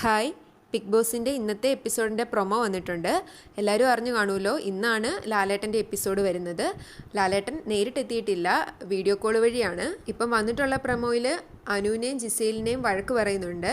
Hi big ബോസിന്റെ ഇന്നത്തെ എപ്പിസോഡിന്റെ promo വന്നിട്ടുണ്ട്. എല്ലാവരും അറിഞ്ഞു കാണുമല്ലോ. ഇന്നാണ് ലാലേട്ടന്റെ എപ്പിസോഡ് വരുന്നത്. ലാലേട്ടൻ നേരിട്ടെത്തിയിട്ടില്ല. വീഡിയോ കോൾ വഴിയാണ്. ഇപ്പം വന്നിട്ടുള്ള പ്രൊമോയിൽ അനുവിനെയും ജിസേലിനെയും വഴക്ക് പറയുന്നുണ്ട്.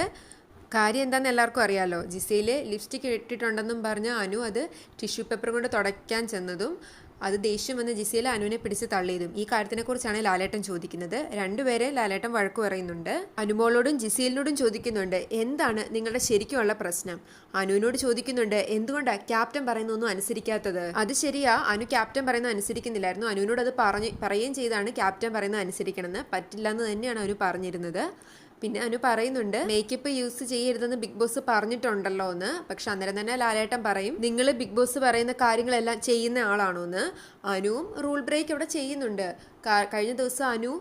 കാര്യം എന്താണെന്ന് എല്ലാവർക്കും അറിയാമല്ലോ ജിസയിൽ ലിപ്സ്റ്റിക് ഇട്ടിട്ടുണ്ടെന്നും പറഞ്ഞ് അനു അത് ടിഷ്യൂ പേപ്പർ കൊണ്ട് തുടയ്ക്കാൻ ചെന്നതും അത് ദേഷ്യം വന്ന് ജിസയിൽ അനുവിനെ പിടിച്ച് തള്ളിയതും. ഈ കാര്യത്തിനെക്കുറിച്ചാണ് ലാലേട്ടൻ ചോദിക്കുന്നത്. രണ്ടുപേരെ ലാലേട്ടൻ വഴക്കു പറയുന്നുണ്ട്. അനുമോളോടും ജിസിയലിനോടും ചോദിക്കുന്നുണ്ട് എന്താണ് നിങ്ങളുടെ ശരിക്കുമുള്ള പ്രശ്നം? അനുവിനോട് ചോദിക്കുന്നുണ്ട് എന്തുകൊണ്ടാണ് ക്യാപ്റ്റൻ പറയുന്നൊന്നും അനുസരിക്കാത്തത്? അത് ശരിയാ. അനു ക്യാപ്റ്റൻ പറയുന്നത് അനുസരിക്കുന്നില്ലായിരുന്നു. അനുവിനോട് അത് പറഞ്ഞു പറയുകയും ചെയ്താണ് ക്യാപ്റ്റൻ പറയുന്നത് അനുസരിക്കണമെന്ന്. പറ്റില്ല എന്ന് തന്നെയാണ് അനു പറഞ്ഞിരുന്നത്. പിന്നെ അനു പറയുന്നുണ്ട് മേക്കപ്പ് യൂസ് ചെയ്യരുതെന്ന് ബിഗ് ബോസ് പറഞ്ഞിട്ടുണ്ടല്ലോ എന്ന് പക്ഷെ അന്നേരം തന്നെ ലാലേട്ടൻ പറയും നിങ്ങൾ ബിഗ് ബോസ് പറയുന്ന കാര്യങ്ങളെല്ലാം ചെയ്യുന്ന ആളാണോ എന്ന് അനുവും റൂൾ ബ്രേക്ക് അവിടെ ചെയ്യുന്നുണ്ട്. കഴിഞ്ഞ ദിവസം അനു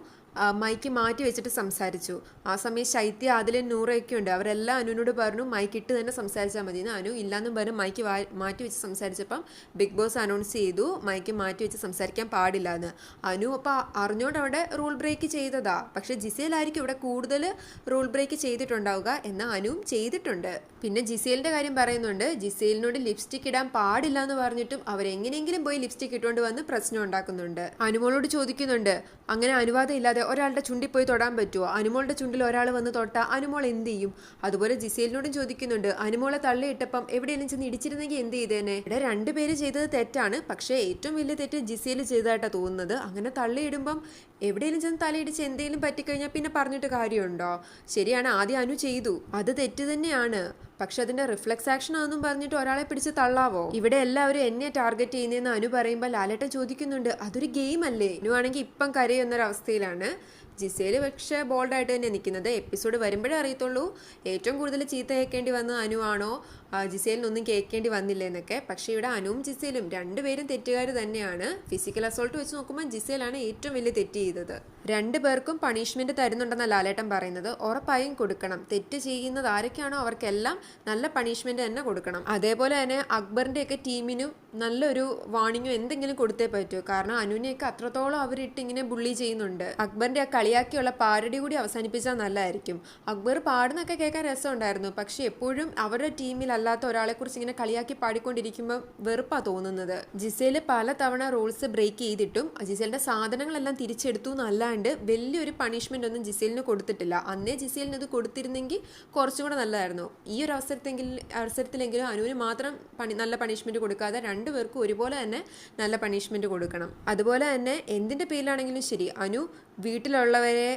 മൈക്ക് മാറ്റി വെച്ചിട്ട് സംസാരിച്ചു. ആ സമയം ശൈത്യ അതിലെ നൂറയൊക്കെ ഉണ്ട്. അവരെല്ലാം അനുവിനോട് പറഞ്ഞു മൈക്ക് ഇട്ട് തന്നെ സംസാരിച്ചാൽ മതി. അനു ഇല്ലാന്നും പറഞ്ഞു മൈക്ക് മാറ്റി വെച്ച് സംസാരിച്ചപ്പം ബിഗ് ബോസ് അനൗൺസ് ചെയ്തു മൈക്ക് മാറ്റി വെച്ച് സംസാരിക്കാൻ പാടില്ല എന്ന്. അനു അപ്പോൾ അറിഞ്ഞോണ്ട് അവിടെ റൂൾ ബ്രേക്ക് ചെയ്തതാ. പക്ഷേ ജിസേലായിരിക്കും ഇവിടെ കൂടുതൽ റൂൾ ബ്രേക്ക് ചെയ്തിട്ടുണ്ടാവുക എന്നാൽ അനുവും ചെയ്തിട്ടുണ്ട്. പിന്നെ ജിസേലിന്റെ കാര്യം പറയുന്നുണ്ട് ജിസേലിനോട് ലിപ്സ്റ്റിക് ഇടാൻ പാടില്ല എന്ന് പറഞ്ഞിട്ടും അവരെങ്ങനെയെങ്കിലും പോയി ലിപ്സ്റ്റിക് ഇട്ടുകൊണ്ട് വന്ന് പ്രശ്നം ഉണ്ടാക്കുന്നുണ്ട്. അനുമോളോട് ചോദിക്കുന്നുണ്ട് അങ്ങനെ അനുവാദം ഇല്ലാതെ ഒരാളുടെ ചുണ്ടി പോയി തൊടാൻ പറ്റുമോ? അനുമോളുടെ ചുണ്ടിൽ ഒരാൾ വന്ന് തൊട്ട അനുമോൾ എന്ത് ചെയ്യും? അതുപോലെ ജിസേലിനോടും ചോദിക്കുന്നുണ്ട് അനുമോളെ തള്ളിയിട്ടപ്പം എവിടെയെങ്കിലും ചെന്ന് ഇടിച്ചിരുന്നെങ്കിൽ എന്ത് ചെയ്തേനെ? ഇവിടെ രണ്ടുപേര് ചെയ്തത് തെറ്റാണ് പക്ഷേ ഏറ്റവും വലിയ തെറ്റ് ജിസേൽ ചെയ്തതായിട്ടാണ് തോന്നുന്നത്. അങ്ങനെ തള്ളിയിടുമ്പം എവിടെയെങ്കിലും ചെന്ന് തലയിടിച്ച് എന്തെങ്കിലും പറ്റിക്കഴിഞ്ഞാൽ പിന്നെ പറഞ്ഞിട്ട് കാര്യമുണ്ടോ? ശരിയാണ് ആദ്യം അനു ചെയ്തു. അത് തെറ്റ് തന്നെയാണ്. പക്ഷെ അതിന്റെ റിഫ്ലക്സ് ആക്ഷൻ ആണെന്നും പറഞ്ഞിട്ട് ഒരാളെ പിടിച്ച് തള്ളാവോ? ഇവിടെ എല്ലാവരും എന്നെ ടാർഗറ്റ് ചെയ്യുന്നതെന്ന് അനു പറയുമ്പോൾ ലാലേട്ടൻ ചോദിക്കുന്നുണ്ട് അതൊരു ഗെയിം അല്ലേ? ഇനു ആണെങ്കിൽ ഇപ്പം കരയുന്നൊരവസ്ഥയിലാണ്. ജിസേൽ പക്ഷേ ബോൾഡായിട്ട് തന്നെ നിൽക്കുന്നത്. എപ്പിസോഡ് വരുമ്പോഴേ അറിയത്തുള്ളൂ. ഏറ്റവും കൂടുതൽ ചീത്ത കേൾക്കേണ്ടി വന്ന അനു ആണോ? ആ, ജിസേലിനൊന്നും കേൾക്കേണ്ടി വന്നില്ല എന്നൊക്കെ പക്ഷേ ഇവിടെ അനുവും ജിസേലും രണ്ടുപേരും തെറ്റുകാർ തന്നെയാണ്. ഫിസിക്കൽ അസോൾട്ട് വെച്ച് നോക്കുമ്പോൾ ജിസേലാണ് ഏറ്റവും വലിയ തെറ്റ് ചെയ്തത്. രണ്ടു പേർക്കും പണിഷ്മെന്റ് തരുന്നുണ്ടെന്ന ലാലേട്ടൻ പറയുന്നത്. ഉറപ്പായും കൊടുക്കണം. തെറ്റ് ചെയ്യുന്നത് ആരൊക്കെയാണോ അവർക്കെല്ലാം നല്ല പണിഷ്മെന്റ് തന്നെ കൊടുക്കണം. അതേപോലെ തന്നെ അക്ബറിന്റെ ഒക്കെ ടീമിനും നല്ലൊരു വാണിങ്ങോ എന്തെങ്കിലും കൊടുത്തേ പറ്റൂ. കാരണം അനുവിനെയൊക്കെ അത്രത്തോളം അവരിട്ട് ഇങ്ങനെ ബുള്ളി ചെയ്യുന്നുണ്ട്. അക്ബറിന്റെ ആ കളിയാക്കിയുള്ള പാരടി കൂടി അവസാനിപ്പിച്ചാൽ നല്ലതായിരിക്കും. അക്ബർ പാടുന്നൊക്കെ കേൾക്കാൻ രസമുണ്ടായിരുന്നു. പക്ഷെ എപ്പോഴും അവരുടെ ടീമിൽ അല്ലാത്ത ഒരാളെ കുറിച്ച് ഇങ്ങനെ കളിയാക്കി പാടിക്കൊണ്ടിരിക്കുമ്പോൾ വെറുപ്പാ തോന്നുന്നത്. ജിസേൽ പല തവണ റൂൾസ് ബ്രേക്ക് ചെയ്തിട്ടും ജിസേലിന്റെ സാധനങ്ങളെല്ലാം തിരിച്ചെടുത്തു എന്നല്ലാണ്ട് വലിയൊരു പണിഷ്മെന്റ് ഒന്നും ജിസേലിന് കൊടുത്തിട്ടില്ല. അന്നേ ജിസേലിന് അത് കൊടുത്തിരുന്നെങ്കിൽ കുറച്ചും കൂടെ നല്ലതായിരുന്നു. ഈ ഒരു അവസരത്തെങ്കിൽ അവസരത്തിലെങ്കിലും അനുവിന് മാത്രം പണി നല്ല പണിഷ്മെന്റ് കൊടുക്കാതെ രണ്ടുപേർക്കും ഒരുപോലെ തന്നെ നല്ല പണിഷ്മെന്റ് കൊടുക്കണം. അതുപോലെ തന്നെ എന്തിന്റെ പേരിലാണെങ്കിലും ശരി അനു വീട്ടിലുള്ളവരെ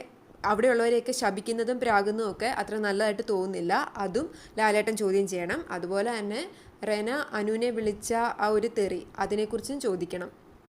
അവിടെയുള്ളവരെയൊക്കെ ശപിക്കുന്നതും പ്രാകുന്നതും ഒക്കെ അത്ര നല്ലതായിട്ട് തോന്നുന്നില്ല. അതും ലാലേട്ടൻ ചോദ്യം ചെയ്യണം. അതുപോലെ തന്നെ റെന അനുവിനെ വിളിച്ച ആ ഒരു തെറി അതിനെക്കുറിച്ചും ചോദിക്കണം.